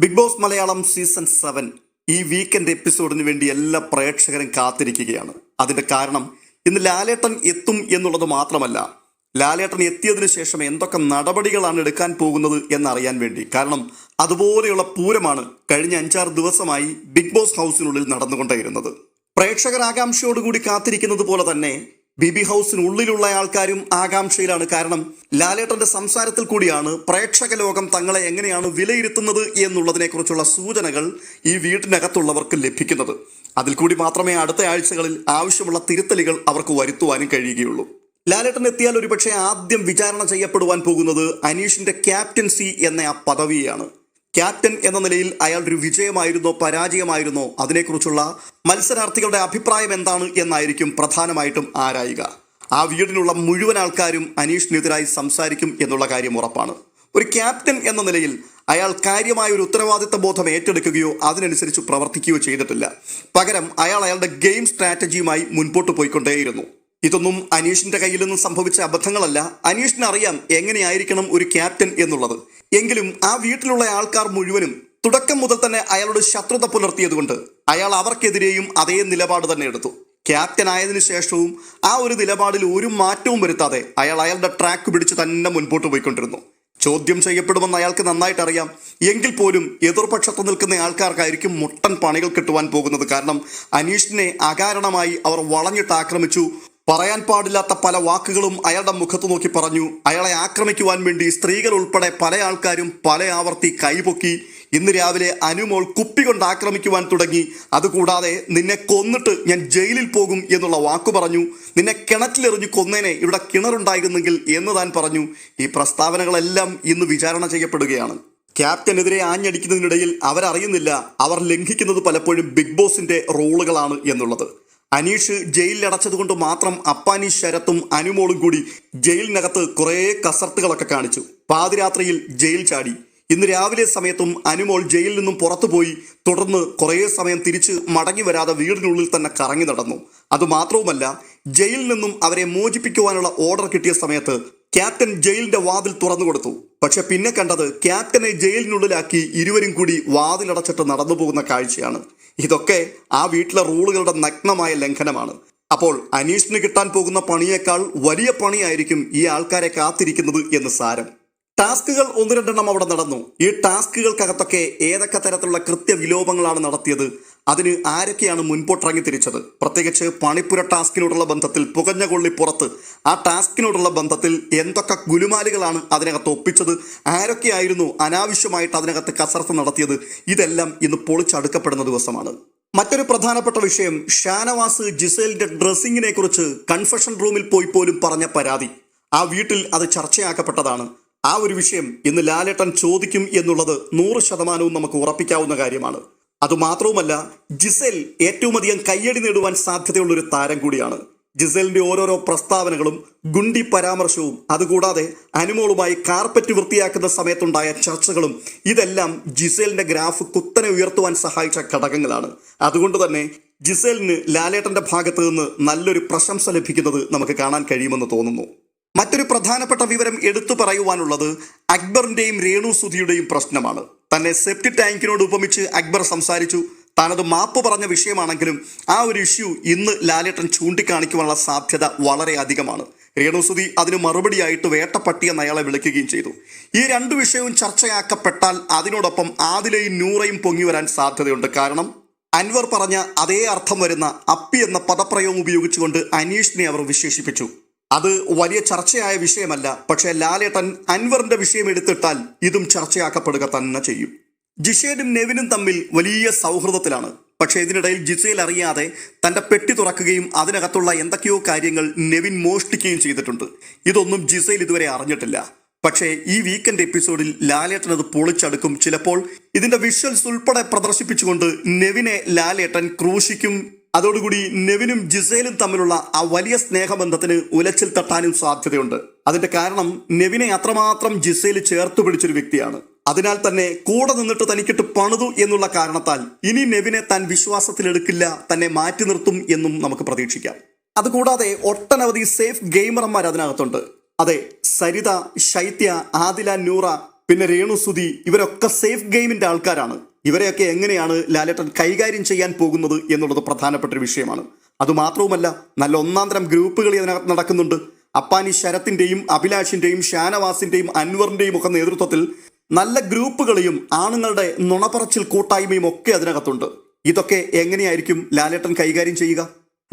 Big boss Malayalam season seven ഈ weekend എപ്പിസോഡിന് വേണ്ടി എല്ലാ പ്രേക്ഷകരും കാത്തിരിക്കുകയാണ്. അതിന്റെ കാരണം ഇന്ന് ലാലേട്ടൻ എത്തും എന്നുള്ളത് മാത്രമല്ല ലാലേട്ടൻ എത്തിയതിനു ശേഷം എന്തൊക്കെ നടപടികളാണ് എടുക്കാൻ പോകുന്നത് എന്നറിയാൻ വേണ്ടി. കാരണം അതുപോലെയുള്ള പൂരമാണ് കഴിഞ്ഞ അഞ്ചാറ് ദിവസമായി ബിഗ് ബോസ് ഹൗസിനുള്ളിൽ നടന്നുകൊണ്ടേയിരുന്നത്. പ്രേക്ഷകർ ആകാംക്ഷയോടുകൂടി കാത്തിരിക്കുന്നത് പോലെ തന്നെ ബി ബി ഹൗസിനുള്ളിലുള്ള ആൾക്കാരും ആകാംക്ഷയിലാണ്. കാരണം ലാലേട്ടന്റെ സംസാരത്തിൽ കൂടിയാണ് പ്രേക്ഷക ലോകം തങ്ങളെ എങ്ങനെയാണ് വിലയിരുത്തുന്നത് എന്നുള്ളതിനെക്കുറിച്ചുള്ള സൂചനകൾ ഈ വീട്ടിനകത്തുള്ളവർക്ക് ലഭിക്കുന്നത്. അതിൽ കൂടി മാത്രമേ അടുത്ത ആഴ്ചകളിൽ ആവശ്യമുള്ള തിരുത്തലുകൾ അവർക്ക് വരുത്തുവാനും കഴിയുകയുള്ളൂ. ലാലേട്ടൻ എത്തിയാൽ ഒരുപക്ഷെ ആദ്യം വിചാരണ ചെയ്യപ്പെടുവാൻ പോകുന്നത് അനീഷിന്റെ ക്യാപ്റ്റൻസി എന്ന ആ പദവിയാണ്. ക്യാപ്റ്റൻ എന്ന നിലയിൽ അയാൾ ഒരു വിജയമായിരുന്നോ പരാജയമായിരുന്നോ അതിനെക്കുറിച്ചുള്ള മത്സരാർത്ഥികളുടെ അഭിപ്രായം എന്താണ് എന്നായിരിക്കും പ്രധാനമായിട്ടും ആരായുക. ആ വീടിനുള്ള മുഴുവൻ ആൾക്കാരും അനീഷിനെതിരായി സംസാരിക്കും എന്നുള്ള കാര്യം ഉറപ്പാണ്. ഒരു ക്യാപ്റ്റൻ എന്ന നിലയിൽ അയാൾ കാര്യമായ ഒരു ഉത്തരവാദിത്ത ബോധം ഏറ്റെടുക്കുകയോ അതിനനുസരിച്ച് പ്രവർത്തിക്കുകയോ ചെയ്തിട്ടില്ല. പകരം അയാൾ അയാളുടെ ഗെയിം സ്ട്രാറ്റജിയുമായി മുൻപോട്ട് പോയിക്കൊണ്ടേയിരുന്നു. ഇതൊന്നും അനീഷിന്റെ കയ്യിൽ നിന്നും സംഭവിച്ച അബദ്ധങ്ങളല്ല. അനീഷിന് അറിയാം എങ്ങനെയായിരിക്കണം ഒരു ക്യാപ്റ്റൻ എന്നുള്ളത്. എങ്കിലും ആ വീട്ടിലുള്ള ആൾക്കാർ മുഴുവനും തുടക്കം മുതൽ തന്നെ അയാളോട് ശത്രുത പുലർത്തിയതുകൊണ്ട് അയാൾ അവർക്കെതിരെയും അതേ നിലപാട് തന്നെ എടുത്തു. ക്യാപ്റ്റൻ ആയതിനു ശേഷവും ആ ഒരു നിലപാടിൽ ഒരു മാറ്റവും വരുത്താതെ അയാൾ അയാളുടെ ട്രാക്ക് പിടിച്ച് തന്നെ മുൻപോട്ട് പോയിക്കൊണ്ടിരുന്നു. ചോദ്യം ചെയ്യപ്പെടുമെന്ന് അയാൾക്ക് നന്നായിട്ട് അറിയാം എങ്കിൽ പോലും എതിർപക്ഷത്ത് നിൽക്കുന്ന ആൾക്കാർക്കായിരിക്കും മുട്ടൻ പണികൾ കിട്ടുവാൻ പോകുന്നത് കാരണം അനീഷിനെ അകാരണമായി അവർ വളഞ്ഞിട്ട് ആക്രമിച്ചു. പറയാൻ പാടില്ലാത്ത പല വാക്കുകളും അയാളുടെ മുഖത്ത് നോക്കി പറഞ്ഞു. അയാളെ ആക്രമിക്കുവാൻ വേണ്ടി സ്ത്രീകൾ ഉൾപ്പെടെ പല ആൾക്കാരും പല ആവർത്തി കൈപൊക്കി ഇന്ന് രാവിലെ അനുമോൾ കുപ്പി കൊണ്ട് ആക്രമിക്കുവാൻ തുടങ്ങി. അതുകൂടാതെ നിന്നെ കൊന്നിട്ട് ഞാൻ ജയിലിൽ പോകും എന്നുള്ള വാക്കു പറഞ്ഞു. നിന്നെ കിണറ്റിലെറിഞ്ഞു കൊന്നേനെ ഇവിടെ കിണറുണ്ടായിരുന്നെങ്കിൽ എന്ന് താൻ പറഞ്ഞു. ഈ പ്രസ്താവനകളെല്ലാം ഇന്ന് വിചാരണ ചെയ്യപ്പെടുകയാണ്. ക്യാപ്റ്റനെതിരെ ആഞ്ഞടിക്കുന്നതിനിടയിൽ അവരറിയുന്നില്ല. അവർ ലംഘിക്കുന്നത് പലപ്പോഴും ബിഗ് ബോസിന്റെ റോളുകളാണ് എന്നുള്ളത്. അനീഷ് ജയിലിലടച്ചതുകൊണ്ട് മാത്രം അപ്പാനി ശരത്തും അനുമോളും കൂടി ജയിലിനകത്ത് കുറേ കസർത്തുകളൊക്കെ കാണിച്ചു. പാതിരാത്രിയിൽ ജയിൽ ചാടി. ഇന്ന് രാവിലെ സമയത്തും അനുമോൾ ജയിലിൽ നിന്നും പുറത്തുപോയി തുടർന്ന് കുറേ സമയം തിരിച്ച് മടങ്ങി വരാതെ വീടിനുള്ളിൽ തന്നെ കറങ്ങി നടന്നു. അതുമാത്രവുമല്ല ജയിലിൽ നിന്നും അവരെ മോചിപ്പിക്കുവാനുള്ള ഓർഡർ കിട്ടിയ സമയത്ത് ക്യാപ്റ്റൻ ജയിലിന്റെ വാതിൽ തുറന്നു കൊടുത്തു. പക്ഷെ പിന്നെ കണ്ടത് ക്യാപ്റ്റനെ ജയിലിനുള്ളിലാക്കി ഇരുവരും കൂടി വാതിലടച്ചിട്ട് നടന്നു പോകുന്ന കാഴ്ചയാണ്. ഇതൊക്കെ ആ വീട്ടിലെ റൂളുകളുടെ നഗ്നമായ ലംഘനമാണ്. അപ്പോൾ അനീഷിന് കിട്ടാൻ പോകുന്ന പണിയേക്കാൾ വലിയ പണിയായിരിക്കും ഈ ആൾക്കാരെ കാത്തിരിക്കുന്നത് എന്ന് സാരം. ടാസ്കുകൾ ഒന്ന് രണ്ടെണ്ണം അവിടെ നടന്നു. ഈ ടാസ്കുകൾക്കകത്തൊക്കെ ഏതൊക്കെ തരത്തിലുള്ള കൃത്യവിലോപങ്ങളാണ് നടത്തിയത്? അതിന് ആരൊക്കെയാണ് മുൻപോട്ടിറങ്ങി തിരിച്ചത്? പ്രത്യേകിച്ച് പണിപ്പുര ടാസ്കിനോടുള്ള ബന്ധത്തിൽ പുകഞ്ഞ കൊള്ളി പുറത്ത്. ആ ടാസ്കിനോടുള്ള ബന്ധത്തിൽ എന്തൊക്കെ ഗുലുമാലുകളാണ് അതിനകത്ത് ഒപ്പിച്ചത്? ആരൊക്കെയായിരുന്നു അനാവശ്യമായിട്ട് അതിനകത്ത് കസരത്ത് നടത്തിയത്? ഇതെല്ലാം ഇന്ന് പൊളിച്ചടുക്കപ്പെടുന്ന ദിവസമാണ്. മറ്റൊരു പ്രധാനപ്പെട്ട വിഷയം ഷാനവാസ് ജിസേലിന്റെ ഡ്രസ്സിങ്ങിനെ കുറിച്ച് കൺഫെഷൻ റൂമിൽ പോയി പോലും പറഞ്ഞ പരാതി. ആ വീട്ടിൽ അത് ചർച്ചയാക്കപ്പെട്ടതാണ്. ആ ഒരു വിഷയം ഇന്ന് ലാലേട്ടൻ ചോദിക്കും എന്നുള്ളത് നൂറ് ശതമാനവും നമുക്ക് ഉറപ്പിക്കാവുന്ന കാര്യമാണ്. അതുമാത്രവുമല്ല ജിസേൽ ഏറ്റവും അധികം കയ്യടി നേടുവാൻ സാധ്യതയുള്ള ഒരു താരം കൂടിയാണ്. ജിസേലിന്റെ ഓരോരോ പ്രസ്താവനകളും ഗുണ്ടി പരാമർശവും അതുകൂടാതെ അനുമോളുമായി കാർപ്പറ്റ് വൃത്തിയാക്കുന്ന സമയത്തുണ്ടായ ചർച്ചകളും ഇതെല്ലാം ജിസേലിന്റെ ഗ്രാഫ് കുത്തനെ ഉയർത്തുവാൻ സഹായിച്ച ഘടകങ്ങളാണ്. അതുകൊണ്ട് തന്നെ ജിസേലിന് ലാലേട്ടന്റെ ഭാഗത്ത് നിന്ന് നല്ലൊരു പ്രശംസ ലഭിക്കുന്നത് നമുക്ക് കാണാൻ കഴിയുമെന്ന് തോന്നുന്നു. മറ്റൊരു പ്രധാനപ്പെട്ട വിവരം എടുത്തു പറയുവാനുള്ളത് അക്ബറിന്റെയും രേണു സുധിയുടെയും പ്രശ്നമാണ്. തന്നെ സെപ്റ്റി ടാങ്കിനോട് ഉപമിച്ച് അക്ബർ സംസാരിച്ചു. താനത് മാപ്പ് പറഞ്ഞ വിഷയമാണെങ്കിലും ആ ഒരു ഇഷ്യൂ ഇന്ന് ലാലേട്ടൻ ചൂണ്ടിക്കാണിക്കുവാനുള്ള സാധ്യത വളരെ അധികമാണ്. രേണുസുതി അതിന് മറുപടിയായിട്ട് വേട്ടപ്പട്ടി എന്ന അയാളെ വിളിക്കുകയും ചെയ്തു. ഈ രണ്ട് വിഷയവും ചർച്ചയാക്കപ്പെട്ടാൽ അതിനോടൊപ്പം ആദിലയും നൂറയും പൊങ്ങി വരാൻ സാധ്യതയുണ്ട്. കാരണം അൻവർ പറഞ്ഞ അതേ അർത്ഥം വരുന്ന അപ്പി എന്ന പദപ്രയോഗം ഉപയോഗിച്ചുകൊണ്ട് അനീഷിനെ അവർ വിശേഷിപ്പിച്ചു. അത് വലിയ ചർച്ചയായ വിഷയമല്ല പക്ഷേ ലാലേട്ടൻ അൻവറിന്റെ വിഷയം എടുത്തിട്ടാൽ ഇതും ചർച്ചയാക്കപ്പെടുക തന്നെ ചെയ്യും. ജിഷേനും നെവിനും തമ്മിൽ വലിയ സൗഹൃദത്തിലാണ്. പക്ഷേ ഇതിനിടയിൽ ജിസേൽ അറിയാതെ തന്റെ പെട്ടി തുറക്കുകയും അതിനകത്തുള്ള എന്തൊക്കെയോ കാര്യങ്ങൾ നെവിൻ മോഷ്ടിക്കുകയും ചെയ്തിട്ടുണ്ട്. ഇതൊന്നും ജിസേൽ ഇതുവരെ അറിഞ്ഞിട്ടില്ല. പക്ഷേ ഈ വീക്കെൻഡ് എപ്പിസോഡിൽ ലാലേട്ടൻ അത് പൊളിച്ചടുക്കും. ചിലപ്പോൾ ഇതിന്റെ വിഷ്വൽസ് ഉൾപ്പെടെ പ്രദർശിപ്പിച്ചുകൊണ്ട് നെവിനെ ലാലേട്ടൻ ക്രൂശിക്കും അതോടുകൂടി നെവിനും ജിസേലും തമ്മിലുള്ള ആ വലിയ സ്നേഹബന്ധത്തിന് ഉലച്ചിൽ തട്ടാനും സാധ്യതയുണ്ട്. അതിന്റെ കാരണം നെവിനെ അത്രമാത്രം ജിസേൽ ചേർത്ത് പിടിച്ചൊരു വ്യക്തിയാണ്. അതിനാൽ തന്നെ കൂടെ നിന്നിട്ട് തനിക്കിട്ട് പണിതു എന്നുള്ള കാരണത്താൽ ഇനി നെവിനെ താൻ വിശ്വാസത്തിലെടുക്കില്ല തന്നെ മാറ്റി നിർത്തും എന്നും നമുക്ക് പ്രതീക്ഷിക്കാം. അതുകൂടാതെ ഒട്ടനവധി സേഫ് ഗെയിമർമാർ അതിനകത്തുണ്ട്. അതെ സരിത ശൈത്യ ആദില നൂറ പിന്നെ രേണു രേണുസുതി ഇവരൊക്കെ സേഫ് ഗെയിമിന്റെ ആൾക്കാരാണ്. ഇവരെയൊക്കെ എങ്ങനെയാണ് ലാലേട്ടൻ കൈകാര്യം ചെയ്യാൻ പോകുന്നത് എന്നുള്ളത് പ്രധാനപ്പെട്ട ഒരു വിഷയമാണ്. അതുമാത്രവുമല്ല നല്ല ഒന്നാം തരം ഗ്രൂപ്പുകൾ ഇതിനകത്ത് നടക്കുന്നുണ്ട്. അപ്പാനി ശരത്തിന്റെയും അഭിലാഷിന്റെയും ഷാനവാസിന്റെയും അൻവറിന്റെയും ഒക്കെ നേതൃത്വത്തിൽ നല്ല ഗ്രൂപ്പുകളെയും ആണുങ്ങളുടെ നുണപ്പറച്ചിൽ കൂട്ടായ്മയും ഒക്കെ അതിനകത്തുണ്ട്. ഇതൊക്കെ എങ്ങനെയായിരിക്കും ലാലേട്ടൻ കൈകാര്യം ചെയ്യുക?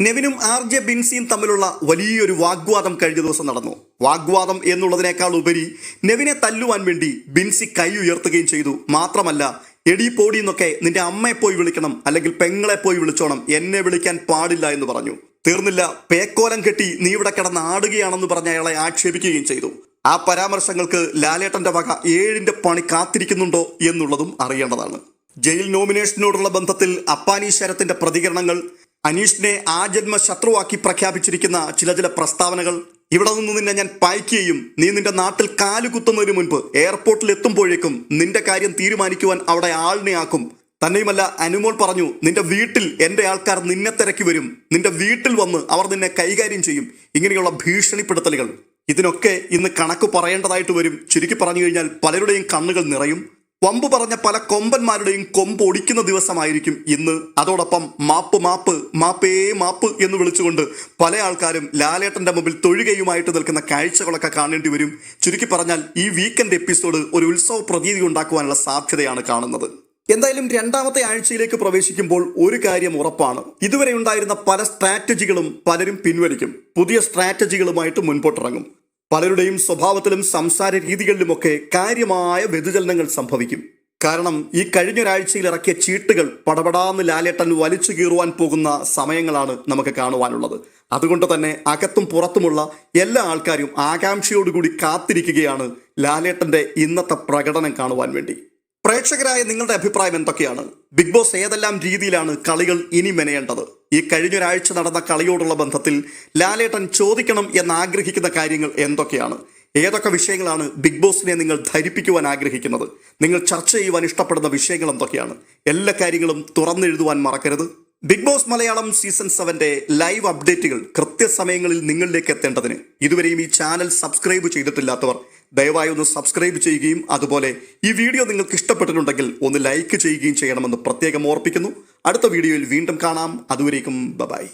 നെവിനും ആർ ജെ ബിൻസിയും തമ്മിലുള്ള വലിയൊരു വാഗ്വാദം കഴിഞ്ഞ ദിവസം നടന്നു. വാഗ്വാദം എന്നുള്ളതിനേക്കാൾ ഉപരി നെവിനെ തല്ലുവാൻ വേണ്ടി ബിൻസി കൈ ഉയർത്തുകയും ചെയ്തു. മാത്രമല്ല എടി പോടി എന്നൊക്കെ നിന്റെ അമ്മയെ പോയി വിളിക്കണം അല്ലെങ്കിൽ പെങ്ങളെ പോയി വിളിച്ചോണം. എന്നെ വിളിക്കാൻ പാടില്ല എന്ന് പറഞ്ഞു. തീർന്നില്ല പേക്കോലം കെട്ടി നീ ഇവിടെ കിടന്ന് ആടുകയാണെന്ന് പറഞ്ഞ അയാളെ ആക്ഷേപിക്കുകയും ചെയ്തു. ആ പരാമർശങ്ങൾക്ക് ലാലേട്ടന്റെ വക ഏഴിന്റെ പണി കാത്തിരിക്കുന്നുണ്ടോ എന്നുള്ളതും അറിയേണ്ടതാണ്. ജയിൽ നോമിനേഷനോടുള്ള ബന്ധത്തിൽ അപ്പാനി ശരത്തിന്റെ പ്രതികരണങ്ങൾ അനീഷിനെ ആജന്മ ശത്രുവാക്കി പ്രഖ്യാപിച്ചിരിക്കുന്ന ചില ചില പ്രസ്താവനകൾ ഇവിടെ നിന്ന് നിന്നെ ഞാൻ പായ്ക്ക് ചെയ്യും. നീ നിന്റെ നാട്ടിൽ കാൽ കുത്തുന്നതിന് മുൻപ് എയർപോർട്ടിൽ എത്തുമ്പോഴേക്കും നിന്റെ കാര്യം തീരുമാനിക്കുവാൻ അവിടെ ആളിനെ ആക്കും. തന്നെയുമല്ല അനുമോൾ പറഞ്ഞു നിന്റെ വീട്ടിൽ എന്റെ ആൾക്കാർ നിന്നെ തിരക്കി വരും. നിന്റെ വീട്ടിൽ വന്ന് അവർ നിന്നെ കൈകാര്യം ചെയ്യും. ഇങ്ങനെയുള്ള ഭീഷണിപ്പെടുത്തലുകൾ. ഇതിനൊക്കെ ഇന്ന് കണക്ക് പറയേണ്ടതായിട്ട് വരും. ചുരുക്കി പറഞ്ഞു കഴിഞ്ഞാൽ പലരുടെയും കണ്ണുകൾ നിറയും. വമ്പ് പറഞ്ഞ പല കൊമ്പന്മാരുടെയും കൊമ്പ് ഒടിക്കുന്ന ദിവസമായിരിക്കും ഇന്ന്. അതോടൊപ്പം മാപ്പ് മാപ്പ് മാപ്പേ മാപ്പ് എന്ന് വിളിച്ചുകൊണ്ട് പല ആൾക്കാരും ലാലേട്ടന്റെ മുമ്പിൽ തൊഴുകയുമായിട്ട് നിൽക്കുന്ന കാഴ്ചകളൊക്കെ കാണേണ്ടി വരും. ചുരുക്കി പറഞ്ഞാൽ ഈ വീക്കെൻഡ് എപ്പിസോഡ് ഒരു ഉത്സവ പ്രതീതി ഉണ്ടാക്കുവാനുള്ള സാധ്യതയാണ് കാണുന്നത്. എന്തായാലും രണ്ടാമത്തെ ആഴ്ചയിലേക്ക് പ്രവേശിക്കുമ്പോൾ ഒരു കാര്യം ഉറപ്പാണ്. ഇതുവരെ ഉണ്ടായിരുന്ന പല സ്ട്രാറ്റജികളും പലരും പിൻവലിക്കും. പുതിയ സ്ട്രാറ്റജികളുമായിട്ട് മുൻപോട്ടിറങ്ങും. പലരുടെയും സ്വഭാവത്തിലും സംസാര രീതികളിലുമൊക്കെ കാര്യമായ വ്യതിചലനങ്ങൾ സംഭവിക്കും. കാരണം ഈ കഴിഞ്ഞൊരാഴ്ചയിൽ ഇറക്കിയ ചീട്ടുകൾ പടപടാന്ന് ലാലേട്ടൻ വലിച്ചു കീറുവാൻ പോകുന്ന സമയങ്ങളാണ് നമുക്ക് കാണുവാനുള്ളത്. അതുകൊണ്ട് തന്നെ അകത്തും പുറത്തുമുള്ള എല്ലാ ആൾക്കാരും ആകാംക്ഷയോടുകൂടി കാത്തിരിക്കുകയാണ് ലാലേട്ടന്റെ ഇന്നത്തെ പ്രകടനം കാണുവാൻ വേണ്ടി. പ്രേക്ഷകരായ നിങ്ങളുടെ അഭിപ്രായം എന്തൊക്കെയാണ്? ബിഗ് ബോസ് ഏതെല്ലാം രീതിയിലാണ് കളികൾ ഇനി മെനയേണ്ടത്? ഈ കഴിഞ്ഞൊരാഴ്ച നടന്ന കളിയോടുള്ള ബന്ധത്തിൽ ലാലേട്ടൻ ചോദിക്കണം എന്ന് ആഗ്രഹിക്കുന്ന കാര്യങ്ങൾ എന്തൊക്കെയാണ്? ഏതൊക്കെ വിഷയങ്ങളാണ് ബിഗ് ബോസിനെ നിങ്ങൾ ധരിപ്പിക്കുവാൻ ആഗ്രഹിക്കുന്നത്? നിങ്ങൾ ചർച്ച ചെയ്യുവാൻ ഇഷ്ടപ്പെടുന്ന വിഷയങ്ങൾ എന്തൊക്കെയാണ്? എല്ലാ കാര്യങ്ങളും തുറന്നെഴുതുവാൻ മറക്കരുത്. ബിഗ് ബോസ് മലയാളം സീസൺ സെവന്റെ ലൈവ് അപ്ഡേറ്റുകൾ കൃത്യസമയങ്ങളിൽ നിങ്ങളിലേക്ക് എത്തേണ്ടതിന് ഇതുവരെയും ഈ ചാനൽ സബ്സ്ക്രൈബ് ചെയ്തിട്ടില്ലാത്തവർ ദയവായി ഒന്ന് സബ്സ്ക്രൈബ് ചെയ്യുകയും അതുപോലെ ഈ വീഡിയോ നിങ്ങൾക്ക് ഇഷ്ടപ്പെട്ടിട്ടുണ്ടെങ്കിൽ ഒന്ന് ലൈക്ക് ചെയ്യുകയും ചെയ്യണമെന്ന് പ്രത്യേകം ഓർപ്പിക്കുന്നു. അടുത്ത വീഡിയോയിൽ വീണ്ടും കാണാം. അതുവരേക്കും ബൈ